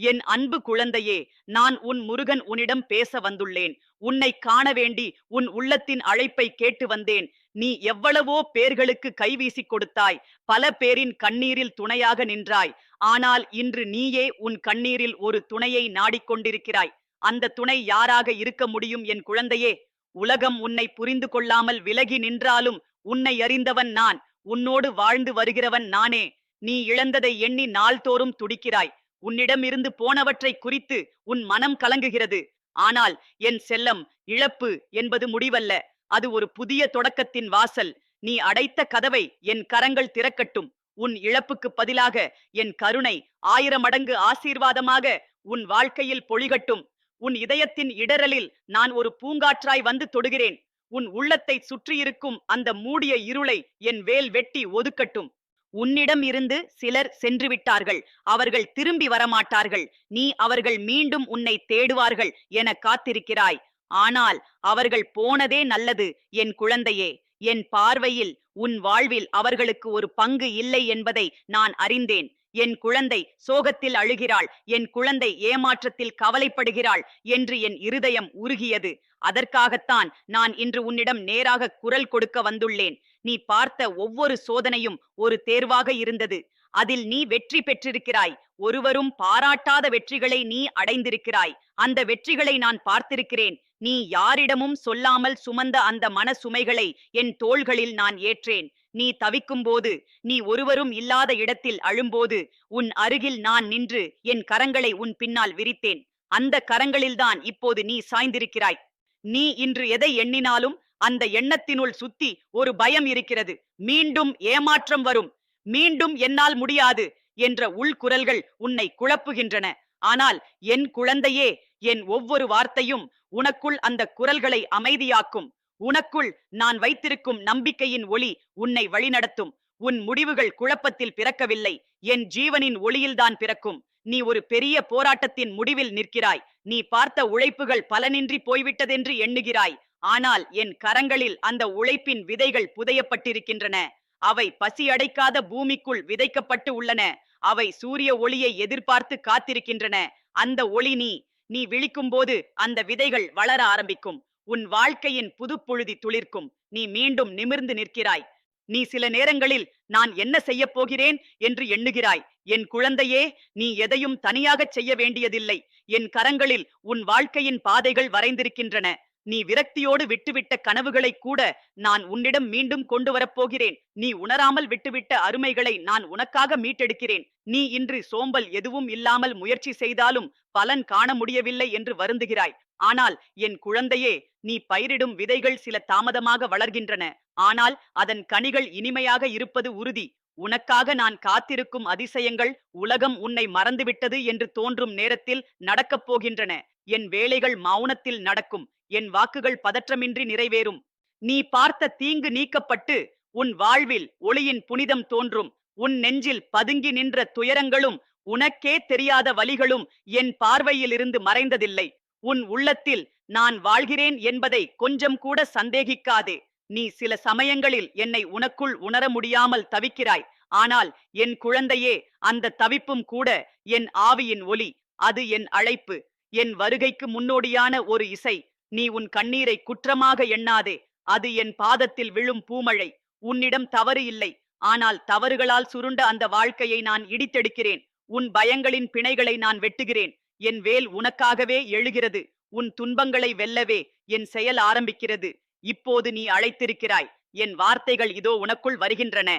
என் அன்பு குழந்தையே நான் உன் முருகன் உன்னிடம் பேச வந்துள்ளேன். உன்னை காண வேண்டி உன் உள்ளத்தின் அழைப்பை கேட்டு வந்தேன். நீ எவ்வளவோ பேர்களுக்கு கைவீசிக் கொடுத்தாய். பல பேரின் கண்ணீரில் துணையாக நின்றாய். ஆனால் இன்று நீயே உன் கண்ணீரில் ஒரு துணையை நாடிக்கொண்டிருக்கிறாய் அந்த துணை யாராக இருக்க முடியும் என் குழந்தையே? உலகம் உன்னை புரிந்து கொள்ளாமல் விலகி நின்றாலும் உன்னை அறிந்தவன் நான். உன்னோடு வாழ்ந்து வருகிறவன் நானே. நீ இழந்ததை எண்ணி நாள்தோறும் துடிக்கிறாய். உன்னிடமிருந்து போனவற்றை குறித்து உன் மனம் கலங்குகிறது. ஆனால் என் செல்லம் இழப்பு என்பது முடிவல்ல. அது ஒரு புதிய தொடக்கத்தின் வாசல். நீ அடைத்த கதவை என் கரங்கள் திறக்கட்டும். உன் இழப்புக்கு பதிலாக என் கருணை ஆயிரம் மடங்கு ஆசீர்வாதமாக உன் வாழ்க்கையில் பொழிகட்டும். உன் இதயத்தின் இடரலில் நான் ஒரு பூங்காற்றாய் வந்து தொடுகிறேன். உன் உள்ளத்தை சுற்றியிருக்கும் அந்த மூடிய இருளை என் வேல் வெட்டி ஒதுக்கட்டும். உன்னிடம் இருந்து சிலர் சென்று விட்டார்கள் அவர்கள் திரும்பி வரமாட்டார்கள். நீ அவர்கள் மீண்டும் உன்னை தேடுவார்கள் என காத்திருக்கிறாய். ஆனால் அவர்கள் போனதே நல்லது என் குழந்தையே. என் பார்வையில் உன் வாழ்வில் அவர்களுக்கு ஒரு பங்கு இல்லை என்பதை நான் அறிந்தேன். என் குழந்தை சோகத்தில் அழுகிறாள். என் குழந்தை ஏமாற்றத்தில் கவலைப்படுகிறாள் என்று என் இருதயம் உருகியது. அதற்காகத்தான் நான் இன்று உன்னிடம் நேராக குரல் கொடுக்க வந்துள்ளேன். நீ பார்த்த ஒவ்வொரு சோதனையும் ஒரு தேர்வாக இருந்தது. அதில் நீ வெற்றி பெற்றிருக்கிறாய். ஒருவரும் பாராட்டாத வெற்றிகளை நீ அடைந்திருக்கிறாய். அந்த வெற்றிகளை நான் பார்த்திருக்கிறேன். நீ யாரிடமும் சொல்லாமல் சுமந்த அந்த மன சுமைகளை என் தோள்களில் நான் ஏற்றேன். நீ தவிக்கும்போது நீ ஒருவரும் இல்லாத இடத்தில் அழும்போது உன் அருகில் நான் நின்று என் கரங்களை உன் பின்னால் விரித்தேன். அந்த கரங்களில்தான் இப்போது நீ சாய்ந்திருக்கிறாய். நீ இன்று எதை எண்ணினாலும் அந்த எண்ணத்தினுள் சுத்தி ஒரு பயம் இருக்கிறது. மீண்டும் ஏமாற்றம் வரும். மீண்டும் என்னால் முடியாது என்ற உள்குரல்கள் உன்னை குழப்புகின்றன. ஆனால் என் குழந்தையே என் ஒவ்வொரு வார்த்தையும் உனக்குள் அந்த குரல்களை அமைதியாக்கும். உனக்குள் நான் வைத்திருக்கும் நம்பிக்கையின் ஒளி உன்னை வழிநடத்தும். உன் முடிவுகள் குழப்பத்தில் பிறக்கவில்லை. என் ஜீவனின் ஒளியில்தான் பிறக்கும். நீ ஒரு பெரிய போராட்டத்தின் முடிவில் நிற்கிறாய். நீ பார்த்த உழைப்புகள் பலனின்றி போய்விட்டதென்று எண்ணுகிறாய். ஆனால் என் கரங்களில் அந்த உழைப்பின் விதைகள் புதையப்பட்டிருக்கின்றன. அவை பசியடைக்காத பூமிக்குள் விதைக்கப்பட்டு உள்ளன. அவை சூரிய ஒளியை எதிர்பார்த்து காத்திருக்கின்றன. அந்த ஒளி நீ. நீ விழிக்கும்போது அந்த விதைகள் வளர ஆரம்பிக்கும். உன் வாழ்க்கையின் புதுப்பொழுதி துளிர்க்கும். நீ மீண்டும் நிமிர்ந்து நிற்கிறாய். நீ சில நேரங்களில் நான் என்ன செய்யப் போகிறேன் என்று எண்ணுகிறாய். என் குழந்தையே நீ எதையும் தனியாகச் செய்ய வேண்டியதில்லை. என் கரங்களில் உன் வாழ்க்கையின் பாதைகள் வரைந்திருக்கின்றன. நீ விரக்தியோடு விட்டுவிட்ட கனவுகளை கூட நான் உன்னிடம் மீண்டும் கொண்டு வரப்போகிறேன் நீ உணராமல் விட்டுவிட்ட அருமைகளை நான் உனக்காக மீட்டெடுக்கிறேன். நீ இன்று சோம்பல் எதுவும் இல்லாமல் முயற்சி செய்தாலும் பலன் காண முடியவில்லை என்று வருந்துகிறாய். ஆனால் என் குழந்தையே நீ பயிரிடும் விதைகள் சில தாமதமாக வளர்கின்றன. ஆனால் அதன் கனிகள் இனிமையாக இருப்பது உறுதி. உனக்காக நான் காத்திருக்கும் அதிசயங்கள் உலகம் உன்னை மறந்துவிட்டது என்று தோன்றும் நேரத்தில் நடக்கப் போகின்றன. என் வேலைகள் மௌனத்தில் நடக்கும். என் வாக்குகள் பதற்றமின்றி நிறைவேறும். நீ பார்த்த தீங்கு நீக்கப்பட்டு உன் வாழ்வில் ஒளியின் புனிதம் தோன்றும். உன் நெஞ்சில் பதுங்கி நின்ற துயரங்களும் உனக்கே தெரியாத வலிகளும் என் பார்வையிலிருந்து மறைந்ததில்லை. உன் உள்ளத்தில் நான் வாழ்கிறேன் என்பதை கொஞ்சம் கூட சந்தேகிக்காதே. நீ சில சமயங்களில் என்னை உனக்குள் உணர முடியாமல் தவிக்கிறாய். ஆனால் என் குழந்தையே அந்த தவிப்பும் கூட என் ஆவியின் ஒலி அது என் அழைப்பு. என் வருகைக்கு முன்னோடியான ஒரு இசை நீ உன் கண்ணீரை குற்றமாக எண்ணாதே. அது என் பாதத்தில் விழும் பூமழை உன்னிடம் தவறு இல்லை. ஆனால் தவறுகளால் சுருண்ட அந்த வாழ்க்கையை நான் இடித்தெடுக்கிறேன். உன் பயங்களின் பிணைகளை நான் வெட்டுகிறேன். என் வேல் உனக்காகவே எழுகிறது. உன் துன்பங்களை வெல்லவே என் செயல் ஆரம்பிக்கிறது. இப்போது நீ அழைத்திருக்கிறாய். என் வார்த்தைகள் இதோ உனக்குள் வருகின்றன.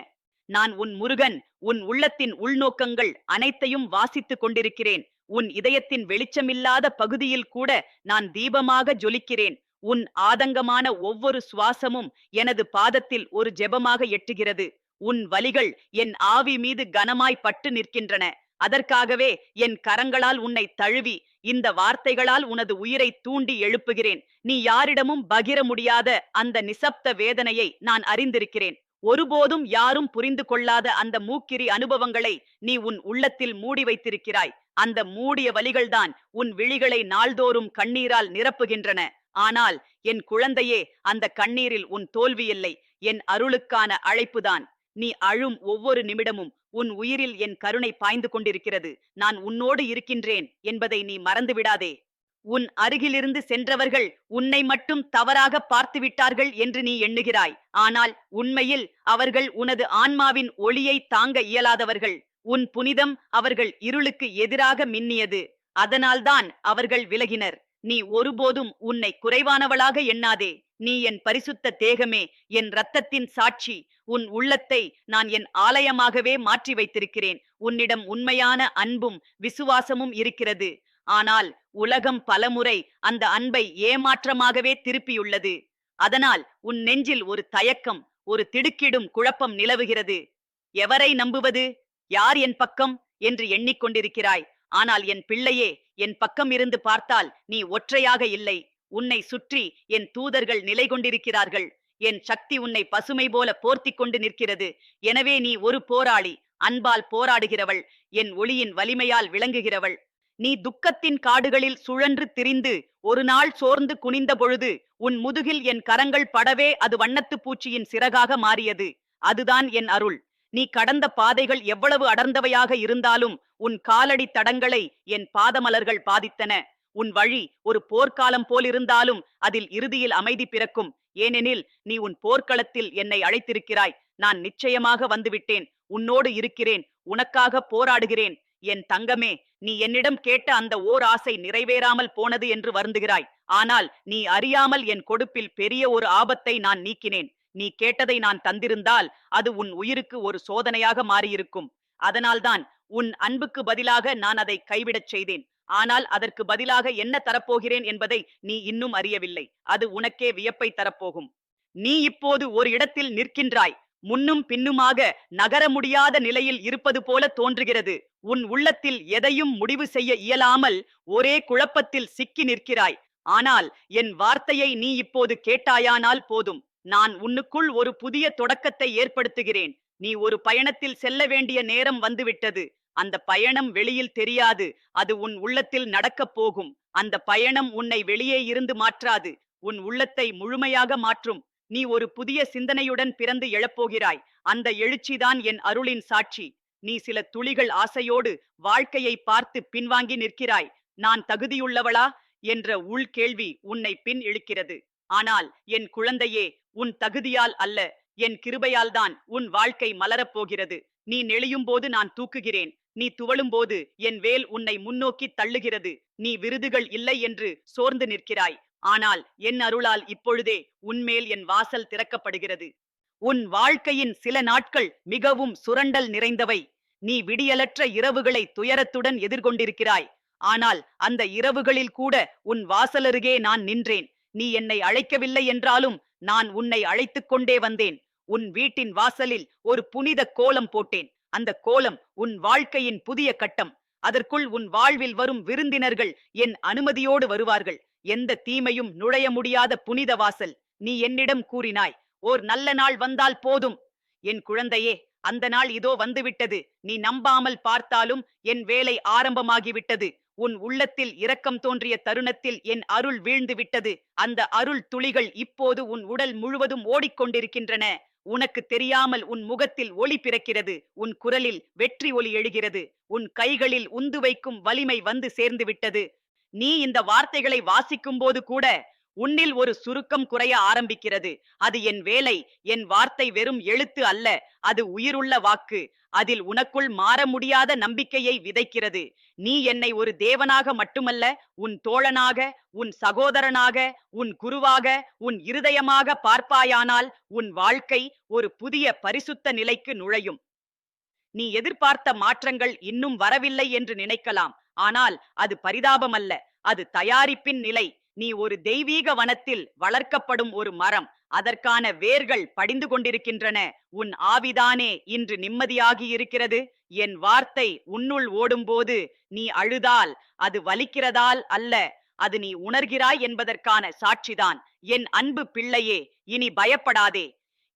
நான் உன் முருகன் உன் உள்ளத்தின் உள்நோக்கங்கள் அனைத்தையும் வாசித்துக் கொண்டிருக்கிறேன். உன் இதயத்தின் வெளிச்சமில்லாத பகுதியில் கூட நான் தீபமாக ஜொலிக்கிறேன். உன் ஆதங்கமான ஒவ்வொரு சுவாசமும் எனது பாதத்தில் ஒரு ஜெபமாக எட்டுகிறது. உன் வலிகள் என் ஆவி மீது கனமாய் பட்டு நிற்கின்றன. அதற்காகவே என் கரங்களால் உன்னை தழுவி இந்த வார்த்தைகளால் உனது உயிரை தூண்டி எழுப்புகிறேன். நீ யாரிடமும் பகிர முடியாத அந்த நிசப்த வேதனையை நான் அறிந்திருக்கிறேன். ஒருபோதும் யாரும் புரிந்து கொள்ளாத அந்த மூக்கிரி அனுபவங்களை நீ உன் உள்ளத்தில் மூடி வைத்திருக்கிறாய். அந்த மூடிய வலிகள்தான் உன் விழிகளை நாள்தோறும் கண்ணீரால் நிரப்புகின்றன. ஆனால் என் குழந்தையே அந்த கண்ணீரில் உன் தோல்வியில்லை. என் அருளுக்கான அழைப்புதான். நீ அழும் ஒவ்வொரு நிமிடமும் உன் உயிரில் என் கருணை பாய்ந்து கொண்டிருக்கிறது. நான் உன்னோடு இருக்கின்றேன் என்பதை நீ மறந்து விடாதே. உன் அருகிலிருந்து சென்றவர்கள் உன்னை மட்டும் தவறாக பார்த்து விட்டார்கள் என்று நீ எண்ணுகிறாய். ஆனால் உண்மையில் அவர்கள் உனது ஆன்மாவின் ஒளியை தாங்க இயலாதவர்கள். உன் புனிதம் அவர்கள் இருளுக்கு எதிராக மின்னியது. அதனால்தான் அவர்கள் விலகினர். நீ ஒருபோதும் உன்னை குறைவானவளாக எண்ணாதே. நீ என் பரிசுத்த தேகமே என் இரத்தத்தின் சாட்சி. உன் உள்ளத்தை நான் என் ஆலயமாகவே மாற்றி வைத்திருக்கிறேன். உன்னிடம் உண்மையான அன்பும் விசுவாசமும் இருக்கிறது. ஆனால் உலகம் பலமுறை அந்த அன்பை ஏமாற்றமாகவே திருப்பியுள்ளது. அதனால் உன் நெஞ்சில் ஒரு தயக்கம் ஒரு திடுக்கிடும் குழப்பம் நிலவுகிறது. எவரை நம்புவது? யார் என் பக்கம்? என்று எண்ணிக்கொண்டிருக்கிறாய். ஆனால் என் பிள்ளையே என் பக்கம் இருந்து பார்த்தால் நீ ஒற்றையாக இல்லை. உன்னை சுற்றி என் தூதர்கள் நிலை கொண்டிருக்கிறார்கள். என் சக்தி உன்னை பசுமை போல போர்த்திக் கொண்டு நிற்கிறது. எனவே நீ ஒரு போராளி அன்பால் போராடுகிறவள் என் ஒளியின் வலிமையால் விளங்குகிறவள். நீ துக்கத்தின் காடுகளில் சுழன்று திரிந்து ஒரு நாள் சோர்ந்து குனிந்த பொழுது உன் முதுகில் என் கரங்கள் படவே அது வண்ணத்துப் பூச்சியின் சிறகாக மாறியது. அதுதான் என் அருள். நீ கடந்த பாதைகள் எவ்வளவு அடர்ந்தவையாக இருந்தாலும் உன் காலடி தடங்களை என் பாதமலர்கள் பாதித்தன. உன் வழி ஒரு போர்க்காலம் போலிருந்தாலும் அதில் இறுதியில் அமைதி பிறக்கும். ஏனெனில் நீ உன் போர்க்களத்தில் என்னை அழைத்திருக்கிறாய். நான் நிச்சயமாக வந்துவிட்டேன். உன்னோடு இருக்கிறேன். உனக்காக போராடுகிறேன். என் தங்கமே நீ என்னிடம் கேட்ட அந்த ஓர் ஆசை நிறைவேறாமல் போனது என்று வருந்துகிறாய். ஆனால் நீ அறியாமல் என் கொடுப்பில் பெரிய ஒரு ஆபத்தை நான் நீக்கினேன். நீ கேட்டதை நான் தந்திருந்தால் அது உன் உயிருக்கு ஒரு சோதனையாக மாறியிருக்கும். அதனால்தான் உன் அன்புக்கு பதிலாக நான் அதை கைவிடச் செய்தேன். ஆனால் அதற்கு பதிலாக என்ன தரப்போகிறேன் என்பதை நீ இன்னும் அறியவில்லை. அது உனக்கே வியப்பை தரப்போகும். நீ இப்போது ஒரு இடத்தில் நிற்கின்றாய். முன்னும் பின்னுமாக நகர முடியாத நிலையில் இருப்பது போல தோன்றுகிறது. உன் உள்ளத்தில் எதையும் முடிவு செய்ய இயலாமல் ஒரே குழப்பத்தில் சிக்கி நிற்கிறாய். ஆனால் என் வார்த்தையை நீ இப்போது கேட்டாயானால் போதும். நான் உன்னுக்குள் ஒரு புதிய தொடக்கத்தை ஏற்படுத்துகிறேன். நீ ஒரு பயணத்தில் செல்ல வேண்டிய நேரம் வந்துவிட்டது. அந்த பயணம் வெளியில் தெரியாது. அது உன் உள்ளத்தில் நடக்கப் போகும். அந்த பயணம் உன்னை வெளியே இருந்து மாற்றாது. உன் உள்ளத்தை முழுமையாக மாற்றும். நீ ஒரு புதிய சிந்தனையுடன் பிறந்து எழப்போகிறாய். அந்த எழுச்சிதான் என் அருளின் சாட்சி. நீ சில துளிகள் ஆசையோடு வாழ்க்கையை பார்த்து பின்வாங்கி நிற்கிறாய். நான் தகுதியுள்ளவளா? என்ற உள்கேள்வி உன்னை பின் இழுக்கிறது. ஆனால் என் குழந்தையே உன் தகுதியால் அல்ல. என் கிருபையால்தான் உன் வாழ்க்கை மலரப்போகிறது. நீ நெளியும் போது நான் தூக்குகிறேன். நீ துவளும் போது என் வேல் உன்னை முன்னோக்கி தள்ளுகிறது. நீ விருதுகள் இல்லை என்று சோர்ந்து நிற்கிறாய். ஆனால் என் அருளால் இப்பொழுதே உன்மேல் என் வாசல் திறக்கப்படுகிறது. உன் வாழ்க்கையின் சில நாட்கள் மிகவும் சுரண்டல் நிறைந்தவை. நீ விடியலற்ற இரவுகளை துயரத்துடன் எதிர்கொண்டிருக்கிறாய். ஆனால் அந்த இரவுகளில் கூட உன் வாசலருகே நான் நின்றேன். நீ என்னை அழைக்கவில்லை என்றாலும் நான் உன்னை அழைத்துக் கொண்டே வந்தேன். உன் வீட்டின் வாசலில் ஒரு புனித கோலம் போட்டேன். அந்த கோலம் உன் வாழ்க்கையின் புதிய கட்டம். அதற்குள் உன் வாழ்வில் வரும் விருந்தினர்கள் என் அனுமதியோடு வருவார்கள். எந்த தீமையும் நுழைய முடியாத புனித வாசல். நீ என்னிடம் கூறினாய் ஓர் நல்ல நாள் வந்தால் போதும். என் குழந்தையே அந்த நாள் இதோ வந்துவிட்டது. நீ நம்பாமல் பார்த்தாலும் என் வேலை ஆரம்பமாகிவிட்டது. உன் உள்ளத்தில் இரக்கம் தோன்றிய தருணத்தில் என் அருள் வீழ்ந்து விட்டது அந்த அருள் துளிகள் இப்போது உன் உடல் முழுவதும் ஓடிக்கொண்டிருக்கின்றன. உனக்கு தெரியாமல் உன் முகத்தில் ஒளி பிறக்கிறது. உன் குரலில் வெற்றி ஒலி எழுகிறது. உன் கைகளில் உந்து வைக்கும் வலிமை வந்து சேர்ந்து விட்டது. நீ இந்த வார்த்தைகளை வாசிக்கும் போது கூட உன்னில் ஒரு சுருக்கம் குறைய ஆரம்பிக்கிறது. அது என் வேலை என் வார்த்தை வெறும் எழுத்து அல்ல அது உயிருள்ள வாக்கு. அதில் உனக்குள் மாற முடியாத நம்பிக்கையை விதைக்கிறது. நீ என்னை ஒரு தேவனாக மட்டுமல்ல உன் தோழனாக உன் சகோதரனாக உன் குருவாக உன் இருதயமாக பார்ப்பாயானால் உன் வாழ்க்கை ஒரு புதிய பரிசுத்த நிலைக்கு நுழையும். நீ எதிர்பார்த்த மாற்றங்கள் இன்னும் வரவில்லை என்று நினைக்கலாம். ஆனால் அது பரிதாபமல்ல அது தயாரிப்பின் நிலை. நீ ஒரு தெய்வீக வனத்தில் வளர்க்கப்படும் ஒரு மரம். அதற்கான வேர்கள் படிந்து கொண்டிருக்கின்றன. உன் ஆவிதானே இன்று நிம்மதியாகி இருக்கிறது. என் வார்த்தை உன்னுள் ஓடும்போது நீ அழுதால் அது வலிக்கிறதால் அல்ல. அது நீ உணர்கிறாய் என்பதற்கான சாட்சிதான். என் அன்பு பிள்ளையே இனி பயப்படாதே.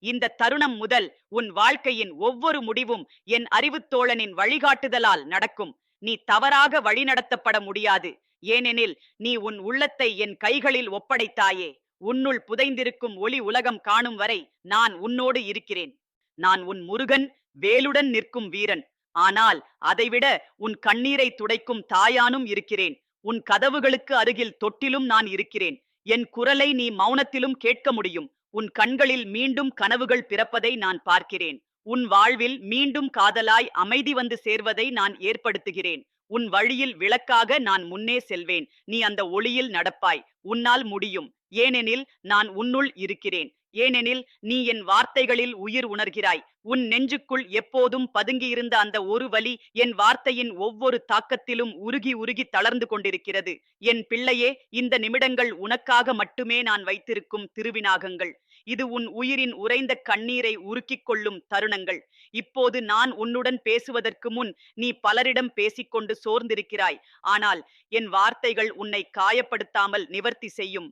இந்த தருணம் முதல் உன் வாழ்க்கையின் ஒவ்வொரு முடிவும் என் அறிவுத்தோழனின் வழிகாட்டுதலால் நடக்கும். நீ தவறாக வழிநடத்தப்பட முடியாது. ஏனெனில் நீ உன் உள்ளத்தை என் கைகளில் ஒப்படைத்தாயே. உன்னுள் புதைந்திருக்கும் ஒளி உலகம் காணும் வரை நான் உன்னோடு இருக்கிறேன். நான் உன் முருகன் வேலுடன் நிற்கும் வீரன். ஆனால் அதைவிட உன் கண்ணீரை துடைக்கும் தாயானும் இருக்கிறேன். உன் கதவுகளுக்கு அருகில் தொட்டிலும் நான் இருக்கிறேன். என் குரலை நீ மௌனத்திலும் கேட்க முடியும். உன் கண்களில் மீண்டும் கனவுகள் பிறப்பதை நான் பார்க்கிறேன். உன் வாழ்வில் மீண்டும் காதலாய் அமைதி வந்து சேர்வதை நான் ஏற்படுத்துகிறேன். உன் வழியில் விளக்காக நான் முன்னே செல்வேன். நீ அந்த ஒளியில் நடப்பாய். உன்னால் முடியும். ஏனெனில் நான் உன்னுள் இருக்கிறேன். ஏனெனில் நீ என் வார்த்தைகளில் உயிர் உணர்கிறாய். உன் நெஞ்சுக்குள் எப்போதும் பதுங்கியிருந்த அந்த ஒரு வலி என் வார்த்தையின் ஒவ்வொரு தாக்கத்திலும் உருகி உருகி தளர்ந்து கொண்டிருக்கிறது. என் பிள்ளையே இந்த நிமிடங்கள் உனக்காக மட்டுமே நான் வைத்திருக்கும் திருவினாகங்கள். இது உன் உயிரின் உறைந்த கண்ணீரை உருக்கிக் கொள்ளும் தருணங்கள். இப்போது நான் உன்னுடன் பேசுவதற்கு முன் நீ பலரிடம் பேசிக்கொண்டு சோர்ந்திருக்கிறாய். ஆனால் என் வார்த்தைகள் உன்னை காயப்படுத்தாமல் நிவர்த்தி செய்யும்.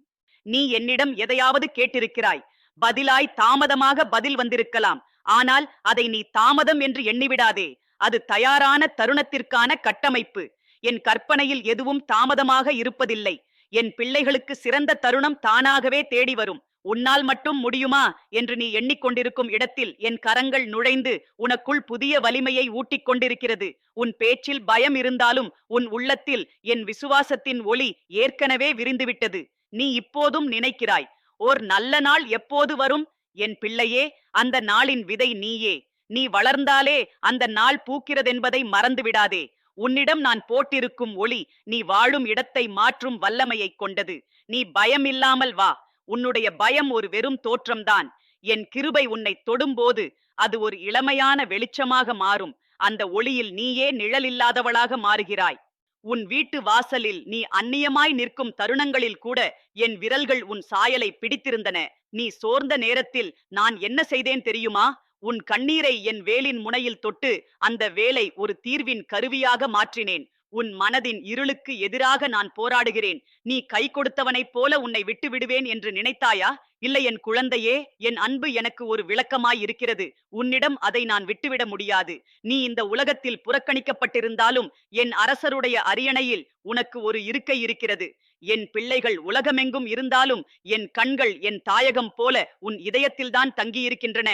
நீ என்னிடம் எதையாவது கேட்டிருக்கிறாய். பதிலாய் தாமதமாக பதில் வந்திருக்கலாம். ஆனால் அதை நீ தாமதம் என்று எண்ணிவிடாதே. அது தயாரான தருணத்திற்கான கட்டமைப்பு. என் கற்பனையில் எதுவும் தாமதமாக இருப்பதில்லை. என் பிள்ளைகளுக்கு சிறந்த தருணம் தானாகவே தேடி வரும். உன்னால் மட்டும் முடியுமா என்று நீ எண்ணிக்கொண்டிருக்கும் இடத்தில் என் கரங்கள் நுழைந்து உனக்குள் புதிய வலிமையை ஊட்டிக் கொண்டிருக்கிறது. உன் பேச்சில் பயம் இருந்தாலும் உன் உள்ளத்தில் என் விசுவாசத்தின் ஒளி ஏற்கனவே விரிந்துவிட்டது. நீ இப்போதும் நினைக்கிறாய் ஓர் நல்ல நாள் எப்போது வரும்? என் பிள்ளையே அந்த நாளின் விதை நீயே. நீ வளர்ந்தாலே அந்த நாள் பூக்கிறதென்பதை மறந்து விடாதே உன்னிடம் நான் போட்டிருக்கும் ஒளி நீ வாழும் இடத்தை மாற்றும் வல்லமையைக் கொண்டது. நீ பயம் இல்லாமல் வா. உன்னுடைய பயம் ஒரு வெறும் தோற்றம்தான். என் கிருபை உன்னை தொடும்போது அது ஒரு இளமையான வெளிச்சமாக மாறும். அந்த ஒளியில் நீயே நிழலில்லாதவளாக மாறுகிறாய். உன் வீட்டு வாசலில் நீ அந்நியமாய் நிற்கும் தருணங்களில் கூட என் விரல்கள் உன் சாயலை பிடித்திருந்தன. நீ சோர்ந்த நேரத்தில் நான் என்ன செய்தேன் தெரியுமா? உன் கண்ணீரை என் வேலின் முனையில் தொட்டு அந்த வேலை ஒரு தீர்வின் கருவியாக மாற்றினேன். உன் மனதின் இருளுக்கு எதிராக நான் போராடுகிறேன். நீ கை கொடுத்தவனைப் போல உன்னை விட்டு விடுவேன் என்று நினைத்தாயா? இல்லை என் குழந்தையே என் அன்பு எனக்கு ஒரு விளக்கமாய் இருக்கிறது. உன்னிடம் அதை நான் விட்டுவிட முடியாது. நீ இந்த உலகத்தில் புறக்கணிக்கப்பட்டிருந்தாலும் என் அரசருடைய அரியணையில் உனக்கு ஒரு இருக்கை இருக்கிறது. என் பிள்ளைகள் உலகமெங்கும் இருந்தாலும் என் கண்கள் என் தாயகம் போல உன் இதயத்தில்தான் தங்கியிருக்கின்றன.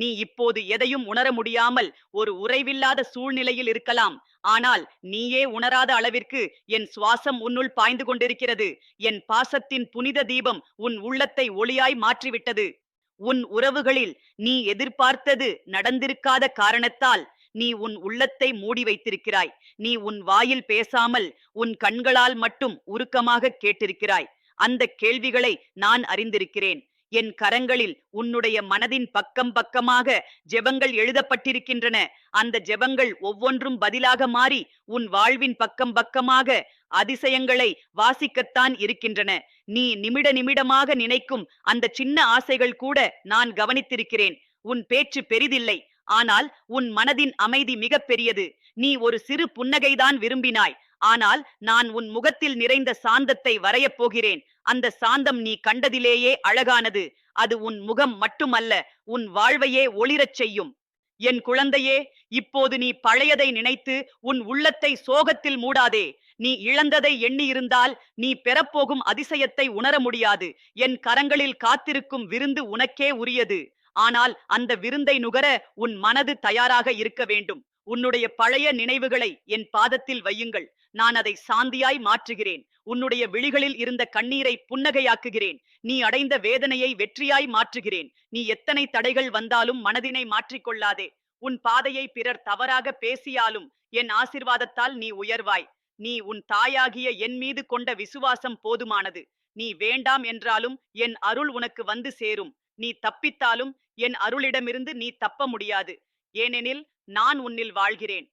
நீ இப்போது எதையும் உணர முடியாமல் ஒரு உறைவில்லாத சூழ்நிலையில் இருக்கலாம். ஆனால் நீயே உணராத அளவிற்கு என் சுவாசம் உன்னுள் பாய்ந்து கொண்டிருக்கிறது. என் பாசத்தின் புனித தீபம் உன் உள்ளத்தை ஒளியாய் மாற்றிவிட்டது. உன் உறவுகளில் நீ எதிர்பார்த்தது நடந்திருக்காத காரணத்தால் நீ உன் உள்ளத்தை மூடி வைத்திருக்கிறாய். நீ உன் வாயில் பேசாமல் உன் கண்களால் மட்டும் உருக்கமாக கேட்டிருக்கிறாய். அந்த கேள்விகளை நான் அறிந்திருக்கிறேன். என் கரங்களில் உன்னுடைய மனதின் பக்கம் பக்கமாக ஜெபங்கள் எழுதப்பட்டிருக்கின்றன. அந்த ஜெபங்கள் ஒவ்வொன்றும் பதிலாக மாறி உன் வாழ்வின் பக்கம் பக்கமாக அதிசயங்களை வாசிக்கத்தான் இருக்கின்றன. நீ நிமிட நிமிடமாக நினைக்கும் அந்த சின்ன ஆசைகள் கூட நான் கவனித்திருக்கிறேன். உன் பேச்சு பெரிதில்லை. ஆனால் உன் மனதின் அமைதி மிகப்பெரியது. நீ ஒரு சிறு புன்னகைதான் விரும்பினாய். ஆனால் நான் உன் முகத்தில் நிறைந்த சாந்தத்தை வரையப் போகிறேன். அந்த சாந்தம் நீ கண்டதிலேயே அழகானது. அது உன் முகம் மட்டுமல்ல உன் வாழ்வையே ஒளிரச் செய்யும். என் குழந்தையே இப்போது நீ பழையதை நினைத்து உன் உள்ளத்தை சோகத்தில் மூடாதே. நீ இழந்ததை எண்ணியிருந்தால் நீ பெறப்போகும் அதிசயத்தை உணர முடியாது. என் கரங்களில் காத்திருக்கும் விருந்து உனக்கே உரியது. ஆனால் அந்த விருந்தை நுகர உன் மனது தயாராக இருக்க வேண்டும். உன்னுடைய பழைய நினைவுகளை என் பாதத்தில் வையுங்கள். நான் அதை சாந்தியாய் மாற்றுகிறேன். உன்னுடைய விழிகளில் இருந்த கண்ணீரை புன்னகையாக்குகிறேன். நீ அடைந்த வேதனையை வெற்றியாய் மாற்றுகிறேன். நீ எத்தனை தடைகள் வந்தாலும் மனதினை மாற்றிக்கொள்ளாதே. உன் பாதையை பிறர் தவறாக பேசியாலும் என் ஆசிர்வாதத்தால் நீ உயர்வாய். நீ உன் தாயாகிய என் மீது கொண்ட விசுவாசம் போதுமானது. நீ வேண்டாம் என்றாலும் என் அருள் உனக்கு வந்து சேரும். நீ தப்பித்தாலும் என் அருளிடமிருந்து நீ தப்ப முடியாது. ஏனெனில் நான் உன்னில் வாழ்கிறேன்.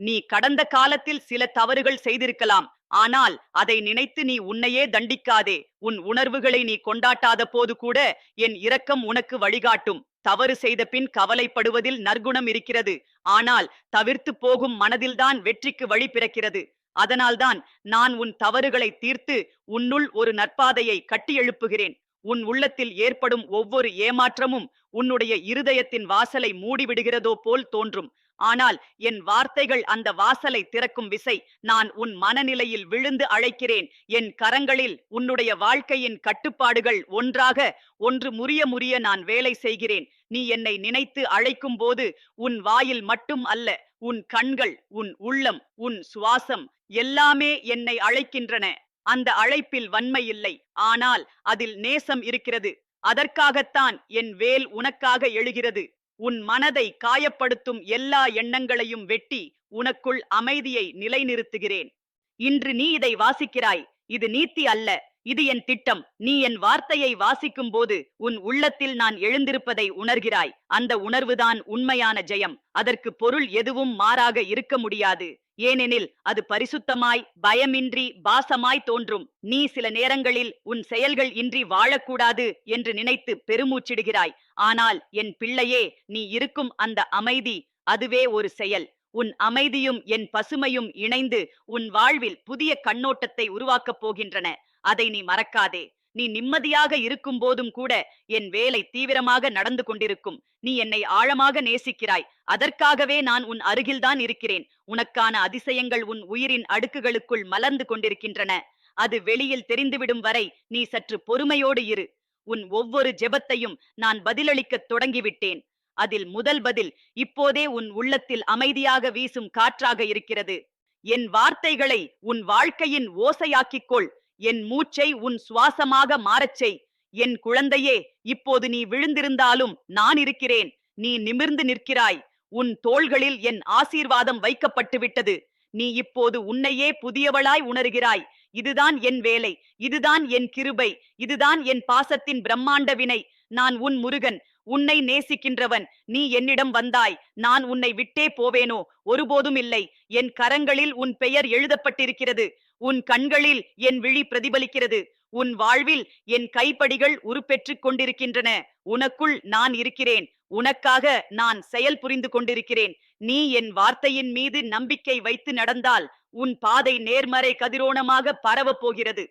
நீ கடந்த காலத்தில் சில தவறுகள் செய்திருக்கலாம். ஆனால் அதை நினைத்து நீ உன்னையே தண்டிக்காதே. உன் உணர்வுகளை நீ கொண்டாட்டாத போது கூட என் இரக்கம் உனக்கு வழிகாட்டும். தவறு செய்த பின் கவலைப்படுவதில் நற்குணம் இருக்கிறது. ஆனால் தவிர்த்து போகும் மனதில்தான் வெற்றிக்கு வழி பிறக்கிறது. அதனால்தான் நான் உன் தவறுகளை தீர்த்து உன்னுள் ஒரு நற்பாதையை கட்டியெழுப்புகிறேன். உன் உள்ளத்தில் ஏற்படும் ஒவ்வொரு ஏமாற்றமும் உன்னுடைய இருதயத்தின் வாசலை மூடிவிடுகிறதோ போல் தோன்றும். ஆனால் என் வார்த்தைகள் அந்த வாசலை திறக்கும் விசை நான் உன் மனநிலையில் விழுந்து அழைக்கிறேன். என் கரங்களில் உன்னுடைய வாழ்க்கையின் கட்டுப்பாடுகள் ஒன்றாக ஒன்று முறிய முறிய நான் வேலை செய்கிறேன். நீ என்னை நினைத்து அழைக்கும் போது உன் வாயில் மட்டும் அல்ல உன் கண்கள் உன் உள்ளம் உன் சுவாசம் எல்லாமே என்னை அழைக்கின்றன. அந்த அழைப்பில் வன்மை இல்லை ஆனால் அதில் நேசம் இருக்கிறது. அதற்காகத்தான் என் வேல் உனக்காக எழுகிறது. உன் மனதை காயப்படுத்தும் எல்லா எண்ணங்களையும் வெட்டி உனக்குள் அமைதியை நிலைநிறுத்துகிறேன். இன்று நீ இதை வாசிக்கிறாய். இது நீத்தி அல்ல. இது என் திட்டம். நீ என் வார்த்தையை வாசிக்கும் போது உன் உள்ளத்தில் நான் எழுந்திருப்பதை உணர்கிறாய். அந்த உணர்வுதான் உண்மையான ஜெயம். அதற்கு பொருள் எதுவும் மாறாக இருக்க முடியாது. ஏனெனில் அது பரிசுத்தமாய் பயமின்றி பாசமாய் தோன்றும். நீ சில நேரங்களில் உன் செயல்கள் இன்றி வாழக்கூடாது என்று நினைத்து பெருமூச்சிடுகிறாய். ஆனால் என் பிள்ளையே நீ இருக்கும் அந்த அமைதி அதுவே ஒரு செயல். உன் அமைதியும் என் பசுமையும் இணைந்து உன் வாழ்வில் புதிய கண்ணோட்டத்தை உருவாக்கப் போகின்றன. அதை நீ மறக்காதே. நீ நிம்மதியாக இருக்கும் போதும் கூட என் வேலை தீவிரமாக நடந்து கொண்டிருக்கும். நீ என்னை ஆழமாக நேசிக்கிறாய். அதற்காகவே நான் உன் அருகில்தான் இருக்கிறேன். உனக்கான அதிசயங்கள் உன் உயிரின் அடுக்குகளுக்குள் மலர்ந்து கொண்டிருக்கின்றன. அது வெளியில் தெரிந்துவிடும் வரை நீ சற்று பொறுமையோடு இரு. உன் ஒவ்வொரு ஜெபத்தையும் நான் பதிலளிக்கத் தொடங்கிவிட்டேன். அதில் முதல் பதில் இப்போதே உன் உள்ளத்தில் அமைதியாக வீசும் காற்றாக இருக்கிறது. என் வார்த்தைகளை உன் வாழ்க்கையின் ஓசையாக்கிக்கொள் என் மூச்சை உன் சுவாசமாக மாறச் செய். என் குழந்தையே இப்போது நீ விழுந்திருந்தாலும் நான் இருக்கிறேன். நீ நிமிர்ந்து நிற்கிறாய். உன் தோள்களில் என் ஆசீர்வாதம் வைக்கப்பட்டு விட்டது நீ இப்போது உன்னையே புதியவளாய் உணர்கிறாய். இதுதான் என் வேலை. இதுதான் என் கிருபை. இதுதான் என் பாசத்தின் பிரம்மாண்ட வினை. நான் உன் முருகன். உன்னை நேசிக்கின்றவன். நீ என்னிடம் வந்தாய். நான் உன்னை விட்டே போவேனோ? ஒருபோதும் இல்லை. என் கரங்களில் உன் பெயர் எழுதப்பட்டிருக்கிறது. உன் கண்களில் என் விழி பிரதிபலிக்கிறது. உன் வாழ்வில் என் கைப்படிகள் உருப்பெற்றுக் கொண்டிருக்கின்றன. உனக்குள் நான் இருக்கிறேன். உனக்காக நான் செயல் புரிந்து கொண்டிருக்கிறேன். நீ என் வார்த்தையின் மீது நம்பிக்கை வைத்து நடந்தால் உன் பாதை நேர்மறை கதிரோணமாக பரவப் போகிறது.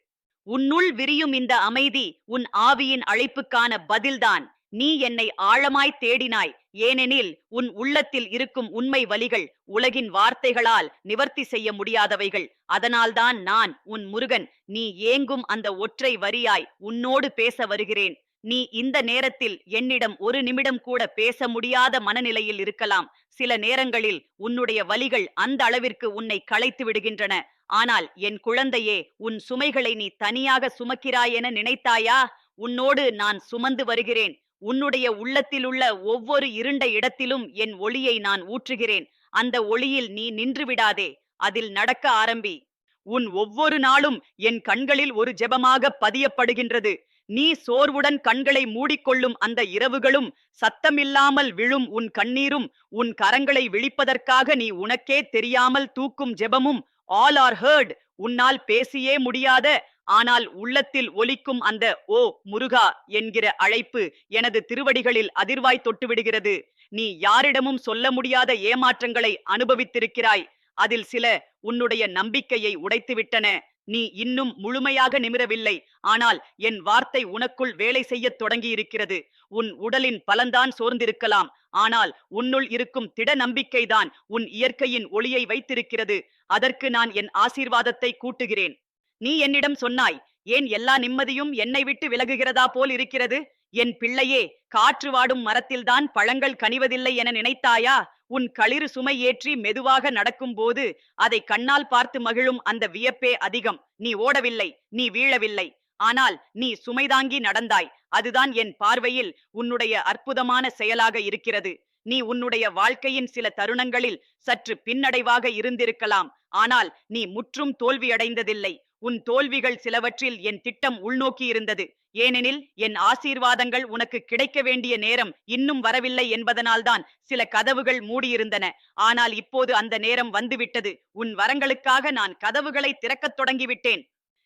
உன்னுள் விரியும் இந்த அமைதி உன் ஆவியின் அழைப்புக்கான பதில்தான். நீ என்னை ஆழமாய் தேடினாய். ஏனெனில் உன் உள்ளத்தில் இருக்கும் உண்மை வலிகள் உலகின் வார்த்தைகளால் நிவர்த்தி செய்ய முடியாதவைகள். அதனால்தான் நான் உன் முருகன் நீ ஏங்கும் அந்த ஒற்றை வரியாய் உன்னோடு பேச வருகிறேன். நீ இந்த நேரத்தில் என்னிடம் ஒரு நிமிடம் கூட பேச முடியாத மனநிலையில் இருக்கலாம். சில நேரங்களில் உன்னுடைய வலிகள் அந்த அளவிற்கு உன்னை களைத்து விடுகின்றன. ஆனால் என் குழந்தையே உன் சுமைகளை நீ தனியாக சுமக்கிறாயென நினைத்தாயா? உன்னோடு நான் சுமந்து வருகிறேன். உன்னுடைய உள்ளத்திலுள்ள ஒவ்வொரு இருண்ட இடத்திலும் என் ஒளியை நான் ஊற்றுகிறேன். அந்த ஒளியில் நீ நின்று விடாதே அதில் நடக்க ஆரம்பி. உன் ஒவ்வொரு நாளும் என் கண்களில் ஒரு ஜெபமாக பதியப்படுகின்றது. நீ சோர்வுடன் கண்களை மூடிக்கொள்ளும் அந்த இரவுகளும் சத்தமில்லாமல் விழும் உன் கண்ணீரும் உன் கரங்களை விழிப்பதற்காக நீ உனக்கே தெரியாமல் தூக்கும் ஜெபமும் ஆல் ஆர் ஹர்ட் உன்னால் பேசியே முடியாத ஆனால் உள்ளத்தில் ஒலிக்கும் அந்த ஓ முருகா என்கிற அழைப்பு எனது திருவடிகளில் அதிர்வாய் தொட்டுவிடுகிறது. நீ யாரிடமும் சொல்ல முடியாத ஏமாற்றங்களை அனுபவித்திருக்கிறாய். அதில் சில உன்னுடைய நம்பிக்கையை உடைத்துவிட்டன. நீ இன்னும் முழுமையாக நிமிரவில்லை. ஆனால் என் வார்த்தை உனக்குள் வேலை செய்யத் தொடங்கியிருக்கிறது. உன் உடலின் பலன்தான் சோர்ந்திருக்கலாம். ஆனால் உன்னுள் இருக்கும் திட நம்பிக்கைதான் உன் இயற்கையின் ஒளியை வைத்திருக்கிறது. அதற்கு நான் என் ஆசீர்வாதத்தை கூட்டுகிறேன். நீ என்னிடம் சொன்னாய் ஏன் எல்லா நிம்மதியும் என்னை விட்டு விலகுகிறதா போல் இருக்கிறது? என் பிள்ளையே காற்று வாடும் மரத்தில்தான் பழங்கள் கனிவதில்லை என நினைத்தாயா? உன் களிறு சுமை ஏற்றி மெதுவாக நடக்கும் போது அதை கண்ணால் பார்த்து மகிழும் அந்த வியப்பே அதிகம். நீ ஓடவில்லை நீ வீழவில்லை. ஆனால் நீ சுமைதாங்கி நடந்தாய். அதுதான் என் பார்வையில் உன்னுடைய அற்புதமான செயலாக இருக்கிறது. நீ உன்னுடைய வாழ்க்கையின் சில தருணங்களில் சற்று பின்னடைவாக இருந்திருக்கலாம். ஆனால் நீ முற்றும் தோல்வியடைந்ததில்லை. உன் தோல்விகள் சிலவற்றில் என் திட்டம் உள்நோக்கி இருந்தது ஏனெனில் என் ஆசீர்வாதங்கள் உனக்கு கிடைக்க வேண்டிய நேரம் இன்னும் வரவில்லை என்பதனால்தான் சில கதவுகள் மூடியிருந்தன. ஆனால் இப்போது அந்த நேரம் வந்துவிட்டது. உன் வரங்களுக்காக நான் கதவுகளை திறக்கத் தொடங்கிவிட்டேன்.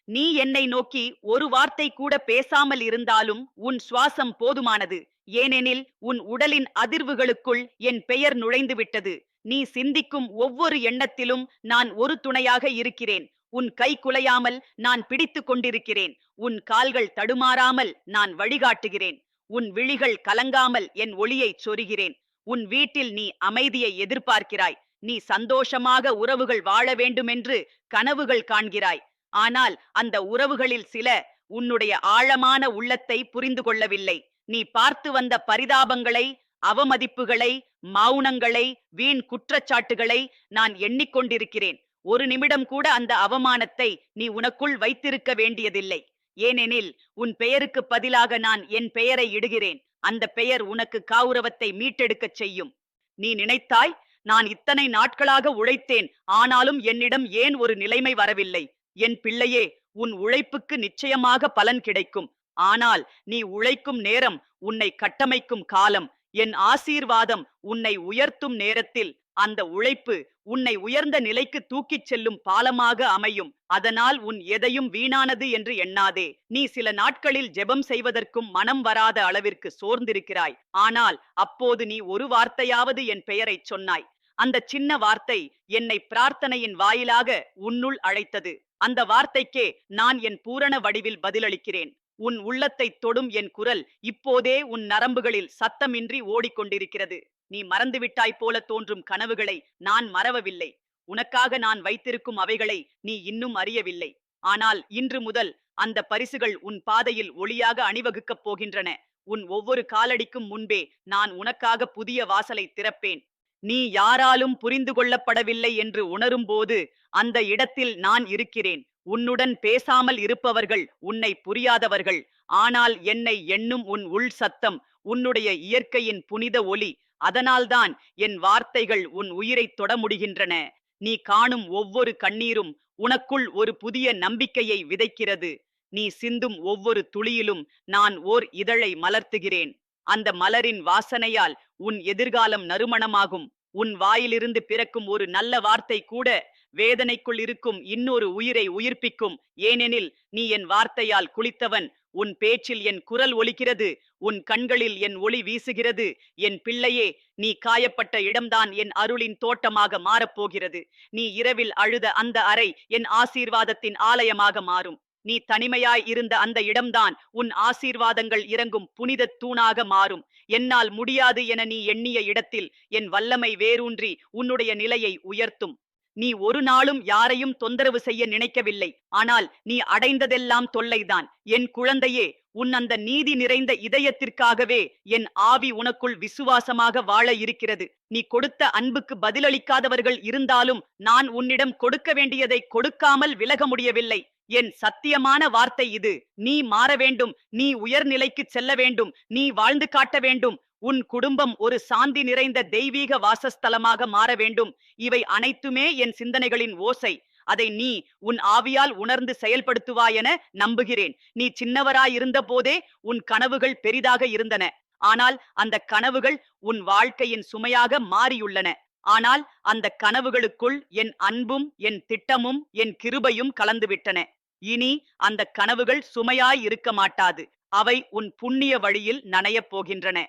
நீ என்னை நோக்கி ஒரு வார்த்தை கூட பேசாமல் இருந்தாலும் உன் சுவாசம் போதுமானது. ஏனெனில் உன் உடலின் அதிர்வுகளுக்குள் என் பெயர் நுழைந்து விட்டது நீ சிந்திக்கும் ஒவ்வொரு எண்ணத்திலும் நான் ஒரு துணையாக இருக்கிறேன். உன் கை குலையாமல் நான் பிடித்துக் கொண்டிருக்கிறேன். உன் கால்கள் தடுமாறாமல் நான் வழிகாட்டுகிறேன். உன் விழிகள் கலங்காமல் என் ஒளியைச் சொருகிறேன். உன் வீட்டில் நீ அமைதியை எதிர்பார்க்கிறாய். நீ சந்தோஷமாக உறவுகள் வாழ வேண்டுமென்று கனவுகள் காண்கிறாய். ஆனால் அந்த உறவுகளில் சில உன்னுடைய ஆழமான உள்ளத்தை புரிந்து கொள்ளவில்லை. நீ பார்த்து வந்த பரிதாபங்களை அவமதிப்புகளை மௌனங்களை வீண் குற்றச்சாட்டுகளை நான் எண்ணிக்கொண்டிருக்கிறேன். ஒரு நிமிடம் கூட அந்த அவமானத்தை நீ உனக்குள் வைத்திருக்க வேண்டியதில்லை. ஏனெனில் உன் பெயருக்கு பதிலாக நான் என் பெயரை இடுகிறேன். அந்த பெயர் உனக்கு கௌரவத்தை மீட்டெடுக்கச் செய்யும். நீ நினைத்தாய் நான் இத்தனை நாட்களாக உழைத்தேன் ஆனாலும் என்னிடம் ஏன் ஒரு நிலைமை வரவில்லை? என் பிள்ளையே உன் உழைப்புக்கு நிச்சயமாக பலன் கிடைக்கும். ஆனால் நீ உழைக்கும் நேரம் உன்னை கட்டமைக்கும் காலம். என் ஆசீர்வாதம் உன்னை உயர்த்தும் நேரத்தில் அந்த உழைப்பு உன்னை உயர்ந்த நிலைக்கு தூக்கிச் செல்லும் பாலமாக அமையும். அதனால் உன் எதையும் வீணானது என்று எண்ணாதே. நீ சில நாட்களில் ஜெபம் செய்வதற்கும் மனம் வராத அளவிற்கு சோர்ந்திருக்கிறாய். ஆனால் அப்போது நீ ஒரு வார்த்தையாவது என் பெயரைச் சொன்னாய். அந்த சின்ன வார்த்தை என்னை பிரார்த்தனையின் வாயிலாக உன்னுள் அழைத்தது. அந்த வார்த்தைக்கே நான் என் பூரண வடிவில் பதிலளிக்கிறேன். உன் உள்ளத்தை தொடும் என் குரல் இப்போதே உன் நரம்புகளில் சத்தமின்றி ஓடிக்கொண்டிருக்கிறது. நீ மறந்துவிட்டாய் போல தோன்றும் கனவுகளை நான் மறவவில்லை. உனக்காக நான் வைத்திருக்கும் அவைகளை நீ இன்னும் அறியவில்லை. ஆனால் இன்று முதல் அந்த பரிசுகள் உன் பாதையில் ஒளியாக அணிவகுக்கப் போகின்றன. உன் ஒவ்வொரு காலடிக்கும் முன்பே நான் உனக்காக புதிய வாசலை திறப்பேன். நீ யாராலும் புரிந்து கொள்ளப்படவில்லை என்று உணரும்போது அந்த இடத்தில் நான் இருக்கிறேன். உன்னுடன் பேசாமல் இருப்பவர்கள் உன்னை புரியாதவர்கள். ஆனால் என்னை எண்ணும் உன் உள் சத்தம் உன்னுடைய இயற்கையின் புனித ஒலி அதனால்தான் என் வார்த்தைகள் உன் உயிரைத் தொட முடிகின்றன. நீ காணும் ஒவ்வொரு கண்ணீரும் உனக்குள் ஒரு புதிய நம்பிக்கையை விதைக்கிறது. நீ சிந்தும் ஒவ்வொரு துளியிலும் நான் ஓர் இதழை மலர்த்துகிறேன். அந்த மலரின் வாசனையால் உன் எதிர்காலம் நறுமணமாகும். உன் வாயிலிருந்து பிறக்கும் ஒரு நல்ல வார்த்தை கூட வேதனைக்குள் இருக்கும் இன்னொரு உயிரை உயிர்ப்பிக்கும். ஏனெனில் நீ என் வார்த்தையால் குளித்தவன். உன் பேச்சில் என் குரல் ஒலிக்கிறது. உன் கண்களில் என் ஒளி வீசுகிறது. என் பிள்ளையே நீ காயப்பட்ட இடம்தான் என் அருளின் தோட்டமாக மாறப்போகிறது. நீ இரவில் அழுத அந்த அறை என் ஆசீர்வாதத்தின் ஆலயமாக மாறும். நீ தனிமையாய் இருந்த அந்த இடம்தான் உன் ஆசீர்வாதங்கள் இறங்கும் புனித தூணாக மாறும். என்னால் முடியாது என நீ எண்ணிய இடத்தில் என் வல்லமை வேரூன்றி உன்னுடைய நிலையை உயர்த்தும். நீ ஒரு நாளும் யாரையும் தொந்தரவு செய்ய நினைக்கவில்லை. ஆனால் நீ அடைந்ததெல்லாம் தொல்லைதான். என் குழந்தையே உன் அந்த நீதி நிறைந்த இதயத்திற்காகவே என் ஆவி உனக்குள் விசுவாசமாக வாழ இருக்கிறது. நீ கொடுத்த அன்புக்கு பதிலளிக்காதவர்கள் இருந்தாலும் நான் உன்னிடம் கொடுக்க வேண்டியதை கொடுக்காமல் விலக முடியவில்லை. என் சத்தியமான வார்த்தை இது. நீ மாற வேண்டும். நீ உயர்நிலைக்கு செல்ல வேண்டும். நீ வாழ்ந்து காட்ட வேண்டும். உன் குடும்பம் ஒரு சாந்தி நிறைந்த தெய்வீக வாசஸ்தலமாக மாற வேண்டும். இவை அனைத்துமே என் சிந்தனைகளின் ஓசை. அதை நீ உன் ஆவியால் உணர்ந்து செயல்படுத்துவாயென நம்புகிறேன். நீ சின்னவராயிருந்த போதே உன் கனவுகள் பெரிதாக இருந்தன. ஆனால் அந்த கனவுகள் உன் வாழ்க்கையின் சுமையாக மாறியுள்ளன. ஆனால் அந்த கனவுகளுக்குள் என் அன்பும் என் திட்டமும் என் கிருபையும் கலந்துவிட்டன. இனி அந்த கனவுகள் சுமையாய் இருக்க மாட்டாது. அவை உன் புண்ணிய வழியில் நனையப் போகின்றன.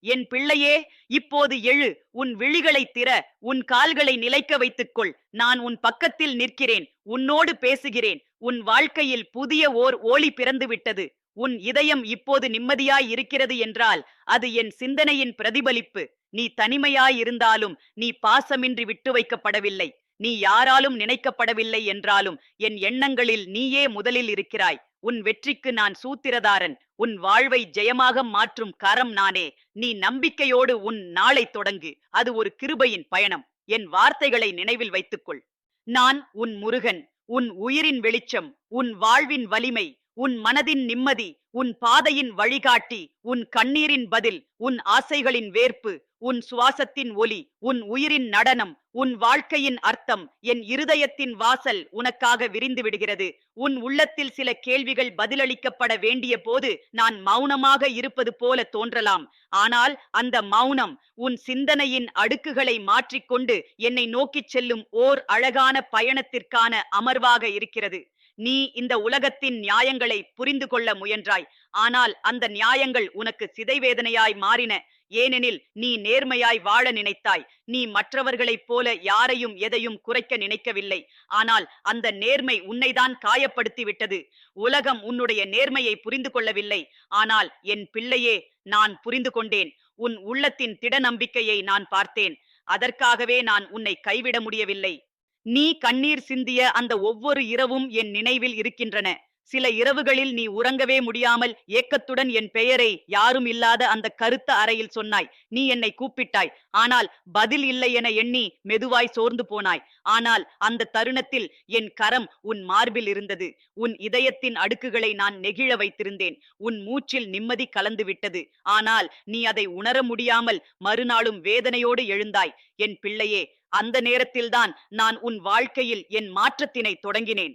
என் பிள்ளையே இப்போது எழு. உன் விழிகளை திற. உன் கால்களை நிலைக்க வைத்துக்கொள். நான் உன் பக்கத்தில் நிற்கிறேன். உன்னோடு பேசுகிறேன். உன் வாழ்க்கையில் புதிய ஓர் ஓளி பிறந்து விட்டது உன் இதயம் இப்போது நிம்மதியாய் இருக்கிறது என்றால் அது என் சிந்தனையின் பிரதிபலிப்பு. நீ தனிமையாயிருந்தாலும் நீ பாசமின்றி விட்டு வைக்கப்படவில்லை. நீ யாராலும் நினைக்கப்படவில்லை என்றாலும் என் எண்ணங்களில் நீயே முதலில் இருக்கிறாய். உன் வெற்றிக்கு நான் சூத்திரதாரன். உன் வாழ்வை ஜெயமாக மாற்றும் கரம் நானே. நீ நம்பிக்கையோடு உன் நாளை தொடங்கு. அது ஒரு கிருபையின் பயணம். என் வார்த்தைகளை நினைவில் வைத்துக்கொள். நான் உன் முருகன். உன் உயிரின் வெளிச்சம். உன் வாழ்வின் வலிமை. உன் மனதின் நிம்மதி. உன் பாதையின் வழிகாட்டி. உன் கண்ணீரின் பதில். உன் ஆசைகளின் வேர்ப்பு. உன் சுவாசத்தின் ஒலி உன் உயிரின் நடனம் உன் வாழ்க்கையின் அர்த்தம் என் இருதயத்தின் வாசல் உனக்காக விரிந்து விடுகிறது. உன் உள்ளத்தில் சில கேள்விகள் பதிலளிக்கப்பட வேண்டிய போது நான் மௌனமாக இருப்பது போல தோன்றலாம். ஆனால் அந்த மௌனம் உன் சிந்தனையின் அடுக்குகளை மாற்றிக்கொண்டு என்னை நோக்கிச் செல்லும் ஓர் அழகான பயணத்திற்கான அமர்வாக இருக்கிறது. நீ இந்த உலகத்தின் நியாயங்களை புரிந்து கொள்ள முயன்றாய். ஆனால் அந்த நியாயங்கள் உனக்கு சிதைவேதனையாய் மாறின. ஏனெனில் நீ நேர்மையாய் வாழ நினைத்தாய். நீ மற்றவர்களைப் போல யாரையும் எதையும் குறைக்க நினைக்கவில்லை. ஆனால் அந்த நேர்மை உன்னைதான் காயப்படுத்தி விட்டது உலகம் உன்னுடைய நேர்மையை புரிந்து கொள்ளவில்லை. ஆனால் என் பிள்ளையே நான் புரிந்து கொண்டேன். உன் உள்ளத்தின் திட நம்பிக்கையை நான் பார்த்தேன். அதற்காகவே நான் உன்னை கைவிட முடியவில்லை. நீ கண்ணீர் சிந்திய அந்த ஒவ்வொரு இரவும் என் நினைவில் இருக்கின்றன. சில இரவுகளில் நீ உறங்கவே முடியாமல் ஏக்கத்துடன் என் பெயரை யாரும் இல்லாத அந்த கருத்த அறையில் சொன்னாய். நீ என்னை கூப்பிட்டாய். ஆனால் பதில் இல்லை என எண்ணி மெதுவாய் சோர்ந்து போனாய். ஆனால் அந்த தருணத்தில் என் கரம் உன் மார்பில் இருந்தது. உன் இதயத்தின் அடுக்குகளை நான் நெகிழ வைத்திருந்தேன். உன் மூச்சில் நிம்மதி கலந்து விட்டது. ஆனால் நீ அதை உணர முடியாமல் மறுநாளும் வேதனையோடு எழுந்தாய். என் பிள்ளையே அந்த நேரத்தில்தான் நான் உன் வாழ்க்கையில் என் மாற்றத்தினை தொடங்கினேன்.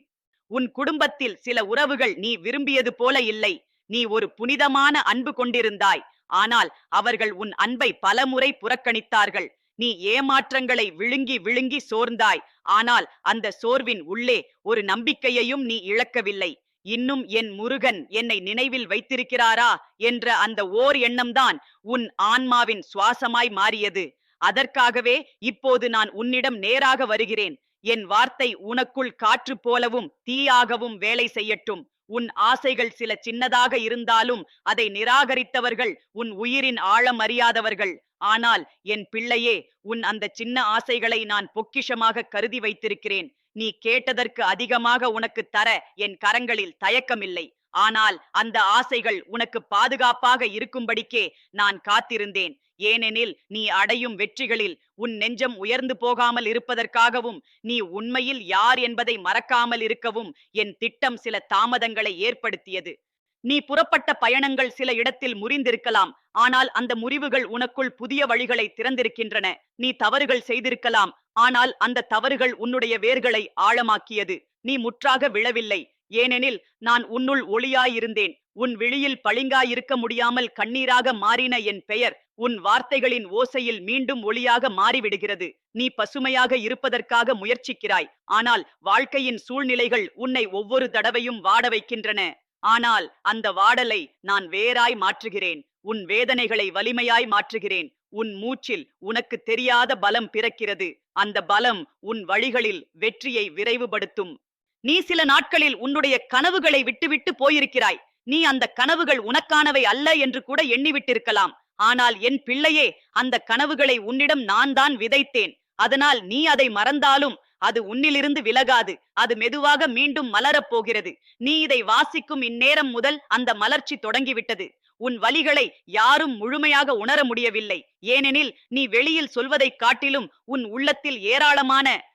உன் குடும்பத்தில் சில உறவுகள் நீ விரும்பியது போல இல்லை. நீ ஒரு புனிதமான அன்பு கொண்டிருந்தாய். ஆனால் அவர்கள் உன் அன்பை பலமுறை புறக்கணித்தார்கள். நீ ஏமாற்றங்களை விழுங்கி விழுங்கி சோர்ந்தாய். ஆனால் அந்த சோர்வின் உள்ளே ஒரு நம்பிக்கையையும் நீ இழக்கவில்லை. இன்னும் என் முருகன் என்னை நினைவில் வைத்திருக்கிறாரா என்ற அந்த ஓர் எண்ணம்தான் உன் ஆன்மாவின் சுவாசமாய் மாறியது. அதற்காகவே இப்போது நான் உன்னிடம் நேராக வருகிறேன். என் வார்த்தை உனக்குள் காற்று போலவும் தீயாகவும் வேலை செய்யட்டும். உன் ஆசைகள் சில சின்னதாக இருந்தாலும் அதை நிராகரித்தவர்கள் உன் உயிரின் ஆழம் அறியாதவர்கள். ஆனால் என் பிள்ளையே உன் அந்த சின்ன ஆசைகளை நான் பொக்கிஷமாக கருதி வைத்திருக்கிறேன். நீ கேட்டதற்கு அதிகமாக உனக்கு தர என் கரங்களில் தயக்கமில்லை. ஆனால் அந்த ஆசைகள் உனக்கு பாதுகாப்பாக இருக்கும்படிக்கே நான் காத்திருந்தேன். ஏனெனில் நீ அடையும் வெற்றிகளில் உன் நெஞ்சம் உயர்ந்து போகாமல் இருப்பதற்காகவும் நீ உண்மையில் யார் என்பதை மறக்காமல் இருக்கவும் என் திட்டம் சில தாமதங்களை ஏற்படுத்தியது. நீ புறப்பட்ட பயணங்கள் சில இடத்தில் முறிந்திருக்கலாம் ஆனால் அந்த முறிவுகள் உனக்குள் புதிய வழிகளை திறந்திருக்கின்றன. நீ தவறுகள் செய்திருக்கலாம் ஆனால் அந்த தவறுகள் உன்னுடைய வேர்களை ஆழமாக்கியது. நீ முற்றாக விழவில்லை ஏனெனில் நான் உன்னுள் ஒளியாயிருந்தேன். உன் விழியில் பளிங்காயிருக்க முடியாமல் கண்ணீராக மாறின என் பெயர் உன் வார்த்தைகளின் ஓசையில் மீண்டும் ஒளியாக மாறிவிடுகிறது. நீ பசுமையாக இருப்பதற்காக முயற்சிக்கிறாய். ஆனால் வாழ்க்கையின் சூழ்நிலைகள் உன்னை ஒவ்வொரு தடவையும் வாட வைக்கின்றன. ஆனால் அந்த வாடலை நான் வேறாய் மாற்றுகிறேன். உன் வேதனைகளை வலிமையாய் மாற்றுகிறேன். உன் மூச்சில் உனக்கு தெரியாத பலம் பிறக்கிறது. அந்த பலம் உன் வழிகளில் வெற்றியை விரைவுபடுத்தும். நீ சில நாட்களில் உன்னுடைய கனவுகளை விட்டுவிட்டு போயிருக்கிறாய். நீ அந்த கனவுகள் உனக்கானவை அல்ல என்று கூட எண்ணிவிட்டிருக்கலாம். ஆனால் என் பிள்ளையே அந்த கனவுகளை உன்னிடம் நான் தான் விதைத்தேன். அதனால் நீ அதை மறந்தாலும் அது உன்னிலிருந்து விலகாது. அது மெதுவாக மீண்டும் மலரப் போகிறது. நீ இதை வாசிக்கும் இந்நேரம் முதல் அந்த மலர்ச்சி தொடங்கிவிட்டது. உன் வலிகளை யாரும் முழுமையாக உணர முடியவில்லை. ஏனெனில் நீ வெளியில் சொல்வதைக் காட்டிலும் உன் உள்ளத்தில் ஏராளமான